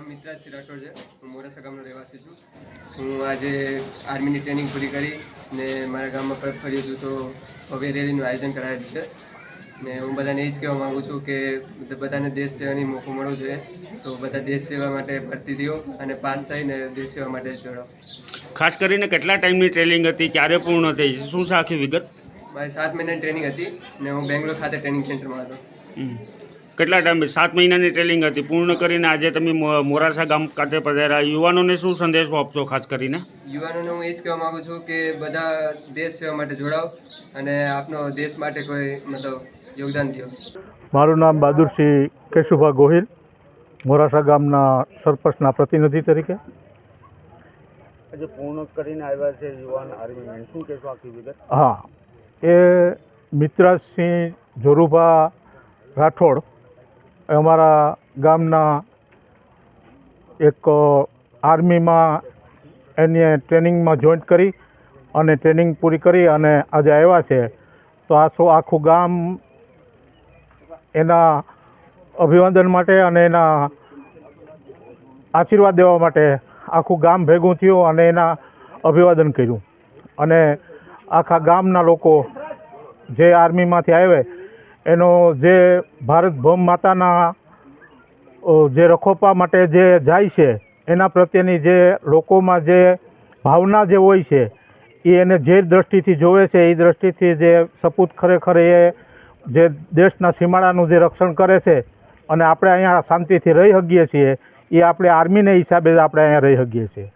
નામ મિત્રાજ રાઠોડ છે. હું મોડાસા ગામનો રહેવાસી છું. હું આજે આર્મીની ટ્રેનિંગ પૂરી કરી ને મારા ગામમાં પરત ફરી છું તો હવે રેલીનું આયોજન કરાયેલું છે. ને હું બધાને એ જ કહેવા માગું છું કે બધાને દેશ સેવાની મોકો મળવો જોઈએ. તો બધા દેશ સેવા માટે ભરતી દો અને પાસ થઈને દેશ સેવા માટે જોડાઓ. ખાસ કરીને કેટલા ટાઈમની ટ્રેનિંગ હતી ક્યારે પૂર્ણ થઈ શું છે આખી વિગત? મારી સાત મહિનાની ટ્રેનિંગ હતી ને હું બેંગ્લોર ખાતે ટ્રેનિંગ સેન્ટરમાં હતો. કેટલા ટાઈમ? સાત મહિનાની ટ્રેનિંગ હતી. પૂર્ણ કરીને આજે તમે મોરાસા ગામ ખાતે પધાર્યા. યુવાનોને શું સંદેશો આપશો ખાસ કરીને? યુવાનોને હું એ જ કહેવા માગું છું કે બધા દેશ સેવા માટે જોડાઓ અને આપનો દેશ માટે કોઈ મતલબ યોગદાન દો. મારું નામ બહાદુરસિંહ કેશુભા ગોહિલ મોરાસા ગામના સરપંચના પ્રતિનિધિ તરીકે. આજે પૂર્ણ કરીને આવ્યા છે યુવાન આર્મીમેન શું કહેશો આખી વિગત? હા. એ મિત્રાસિંહ જોરુભા રાઠોડ અમારા ગામના એક આર્મીમાં એને ટ્રેનિંગમાં જોઈન્ટ કરી અને ટ્રેનિંગ પૂરી કરી અને આજે આવ્યા છે. તો આ શું આખું ગામ એના અભિવાદન માટે અને એના આશીર્વાદ દેવા માટે આખું ગામ ભેગું થયું અને એના અભિવાદન કર્યું. અને આખા ગામના લોકો જે આર્મીમાંથી આવે એનો જે ભારત ભૌમ માતાના જે રખોપા માટે જે જાય છે, એના પ્રત્યેની જે લોકોમાં જે ભાવના જે હોય છે, એ એને જે દ્રષ્ટિથી જોવે છે, એ દ્રષ્ટિથી જે સપૂત ખરેખર એ જે દેશના સીમાડાનું જે રક્ષણ કરે છે, અને આપણે અહીંયા શાંતિથી રહી શકીએ છીએ, એ આપણે આર્મીને હિસાબે આપણે અહીંયા રહી શકીએ છીએ.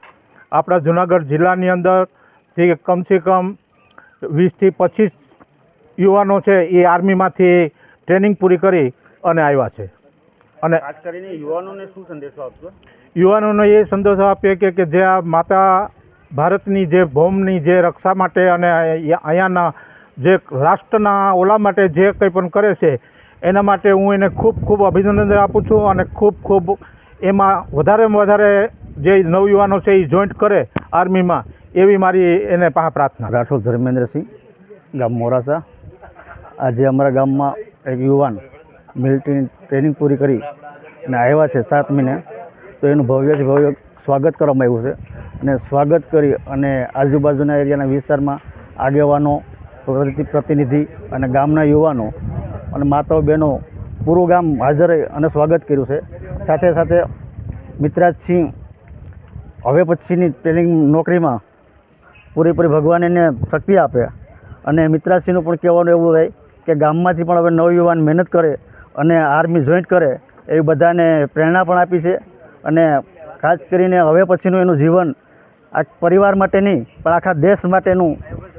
આપણા જુનાગઢ જિલ્લાની અંદરથી કમસે કમ વીસથી પચીસ યુવાનો છે એ આર્મીમાંથી ટ્રેનિંગ પૂરી કરી અને આવ્યા છે. અને ખાસ કરીને યુવાનોને શું સંદેશો આપશો? યુવાનોને એ સંદેશો આપીએ કે કે જે આ માતા ભારતની જે ભૌમની જે રક્ષા માટે અને અહીંયાના જે રાષ્ટ્રના ઓલા માટે જે કંઈ પણ કરે છે એના માટે હું એને ખૂબ ખૂબ અભિનંદન આપું છું અને ખૂબ ખૂબ એમાં વધારેમાં વધારે જે નવયુવાનો છે એ જોઈન્ટ કરે આર્મીમાં એવી મારી એને પાસે પ્રાર્થના રાઠોડ ધર્મેન્દ્રસિંહ ગામ મોરાસા. આજે અમારા ગામમાં એક યુવાન મિલિટરીની ટ્રેનિંગ પૂરી કરી અને આવ્યા છે સાત મહિને તો એનું ભવ્યથી ભવ્ય સ્વાગત કરવામાં આવ્યું છે. અને સ્વાગત કરી અને આજુબાજુના એરિયાના વિસ્તારમાં આગેવાનો, પ્રતિ- પ્રતિનિધિ અને ગામના યુવાનો અને માતાઓ, બહેનો પૂરું ગામ હાજર અને સ્વાગત કર્યું છે. સાથે સાથે મિત્રાજ સિંહ હવે પછીની ટ્રેનિંગ નોકરીમાં પૂરેપૂરી ભગવાન એને શક્તિ આપે અને મિત્રાશ્રીનું પણ કહેવાનું એવું રહે કે ગામમાંથી પણ હવે નવયુવાન મહેનત કરે અને આર્મી જોઈન્ટ કરે એવી બધાને પ્રેરણા પણ આપી છે. અને ખાસ કરીને હવે પછીનું એનું જીવન આ પરિવાર માટે નહીં પણ આખા દેશ માટેનું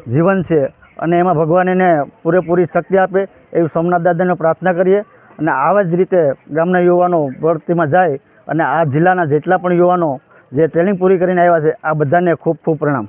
જીવન છે. અને એમાં ભગવાન એને પૂરેપૂરી શક્તિ આપે, એવી સોમનાથ દાદાને પ્રાર્થના કરીએ. અને આવા જ રીતે ગામના યુવાનો ભરતીમાં જાય, અને આ જિલ્લાના જેટલા પણ યુવાનો જે ટ્રેનિંગ પૂરી કરીને આવ્યા છે, આ બધાને ખૂબ ખૂબ પ્રણામ.